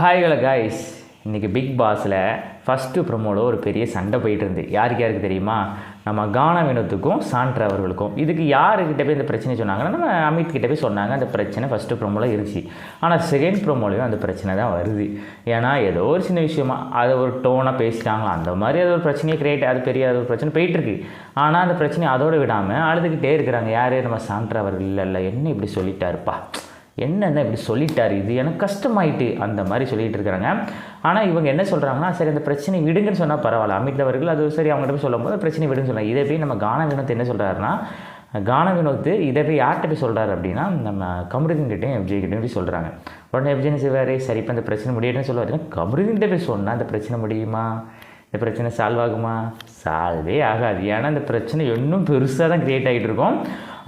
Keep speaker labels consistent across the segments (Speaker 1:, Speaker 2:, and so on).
Speaker 1: Hi hello guys இன்றைக்கி big பாஸில் first ப்ரொமோவில் ஒரு பெரிய சண்டை போயிட்டு இருந்து. யாருக்கு யாருக்கு தெரியுமா? நம்ம கானா வினோத்துக்கும் சான்ற அவர்களுக்கும். இதுக்கு யாருக்கிட்ட போய் இந்த பிரச்சனை சொன்னாங்கன்னா நம்ம அமித் கிட்ட போய் சொன்னாங்க அந்த பிரச்சனை ஃபஸ்ட்டு ப்ரொமோவில் இருந்துச்சு. ஆனால் செகண்ட் ப்ரொமோலையும் அந்த பிரச்சனை தான் வருது. ஏன்னா ஏதோ ஒரு சின்ன விஷயமா அதை ஒரு டோனாக பேசிட்டாங்களா? அந்த மாதிரி அது ஒரு பிரச்சனையை கிரியேட் அது பெரிய அது ஒரு பிரச்சனை போயிட்டுருக்கு ஆனால் அந்த பிரச்சனையை அதோடு விடாமல் அழுதுகிட்டே இருக்கிறாங்க. யார் நம்ம சான்ற அவர்கள் இல்லை இல்லை என்ன இப்படி சொல்லிட்டாருப்பா? என்னென்ன இப்படி சொல்லிட்டார் இது? எனக்கு கஷ்டமாயிட்டு அந்த மாதிரி சொல்லிட்டு இருக்கிறாங்க. ஆனால் இவங்க என்ன சொல்கிறாங்கன்னா சரி அந்த பிரச்சனை விடுங்கன்னு சொன்னால் பரவாயில்ல. அமித் அவர்கள் அது சரி அவங்ககிட்ட போய் சொல்லும்போது பிரச்சனை விடுன்னு சொன்னாங்க. இதை போய் நம்ம கான வினோத் என்ன சொல்கிறாருன்னா கான வினோத் இதை போய் யார்கிட்ட போய் சொல்கிறாரு அப்படின்னா நம்ம கமருதன்கிட்டையும் கிட்டேயும் போய் சொல்கிறாங்க உடனே எஃப்ஜேன்னு செய்வார் சரி இப்போ இந்த பிரச்சனை முடியட்டுன்னு சொல்லுவார். கமருதன்கிட்ட போய் சொன்னால் அந்த பிரச்சனை முடியுமா? இந்த பிரச்சனை சால்வ் ஆகுமா? சால்வே ஆகாது. ஏன்னா இந்த பிரச்சனை இன்னும் பெருசாக தான் க்ரியேட் ஆகிட்டு இருக்கும்.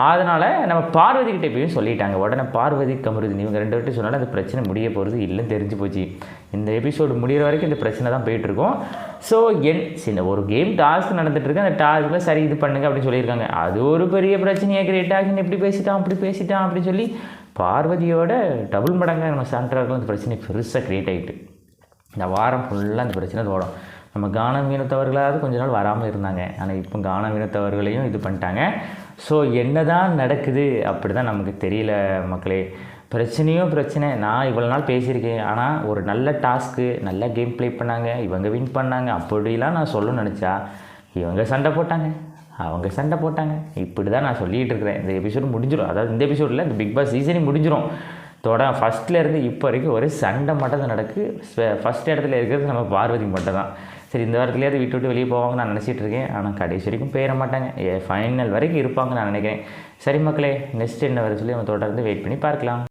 Speaker 1: அதனால் நம்ம பார்வதி கிட்டே போய் சொல்லிட்டாங்க. உடனே பார்வதி கமருதி இவங்க ரெண்டு வட்டி சொன்னாலும் அந்த பிரச்சனை முடிய போகிறது இல்லைன்னு தெரிஞ்சு போச்சு. இந்த எபிசோடு முடிகிற வரைக்கும் இந்த பிரச்சனை தான் போயிட்டுருக்கோம் ஸோ என் சின்ன ஒரு கேம் டாஸ்க் நடந்துகிட்ருக்கு அந்த டாஸ்க்கில் சரி இது பண்ணுங்க அப்படின்னு சொல்லியிருக்காங்க. அது ஒரு பெரிய பிரச்சனையை கிரியேட் ஆகின்னு இப்படி பேசிட்டான் அப்படி பேசிட்டான் அப்படின்னு சொல்லி பார்வதியோட டபுள் மடங்காக நம்ம சான்றார்கள் அந்த பிரச்சனை பெருசாக க்ரியேட் ஆகிட்டு இந்த வாரம் ஃபுல்லாக அந்த பிரச்சனை ஓடும். நம்ம கானம் வீணத்தவர்களாவது கொஞ்ச நாள் வராமல் இருந்தாங்க. ஆனால் இப்போ கானம் வீணத்தவர்களையும் இது பண்ணிட்டாங்க. ஸோ என்ன தான் நடக்குது அப்படி தான் நமக்கு தெரியல மக்களே. பிரச்சனையும் பிரச்சனை. நான் இவ்வளோ நாள் பேசியிருக்கேன். ஆனால் ஒரு நல்ல டாஸ்க்கு நல்ல கேம் ப்ளே பண்ணாங்க. இவங்க வின் பண்ணாங்க. அப்படிலாம் நான் சொல்லணும்னு நினச்சா இவங்க சண்டை போட்டாங்க. அவங்க சண்டை போட்டாங்க. இப்படி தான் நான் சொல்லிகிட்டு இருக்கிறேன். இந்த எபிசோடு முடிஞ்சிடும் அதாவது இந்த எபிசோடில் இந்த பிக் பாஸ் சீசனே முடிஞ்சிடும் தொட ஃபஸ்ட்லேருந்து இப்போ வரைக்கும் ஒரே சண்டை மட்டும் தான் நடக்கு ஃபஸ்ட் இடத்துல இருக்கிறது நம்ம பார்வதி மட்டும் தான் சரி இந்த வாரத்துலேயாவது வீட்டு விட்டு வெளியே போவாங்க நான் நினச்சிட்டு இருக்கேன். ஆனால் கடைசி வரைக்கும் போயிட மாட்டாங்க ஃபைனல் வரைக்கும் இருப்பாங்க நான் நினைக்கிறேன். சரி மக்களே நெக்ஸ்ட் என்ன வர சொல்லி நம்ம தொடர்ந்து வெயிட் பண்ணி பார்க்கலாம்.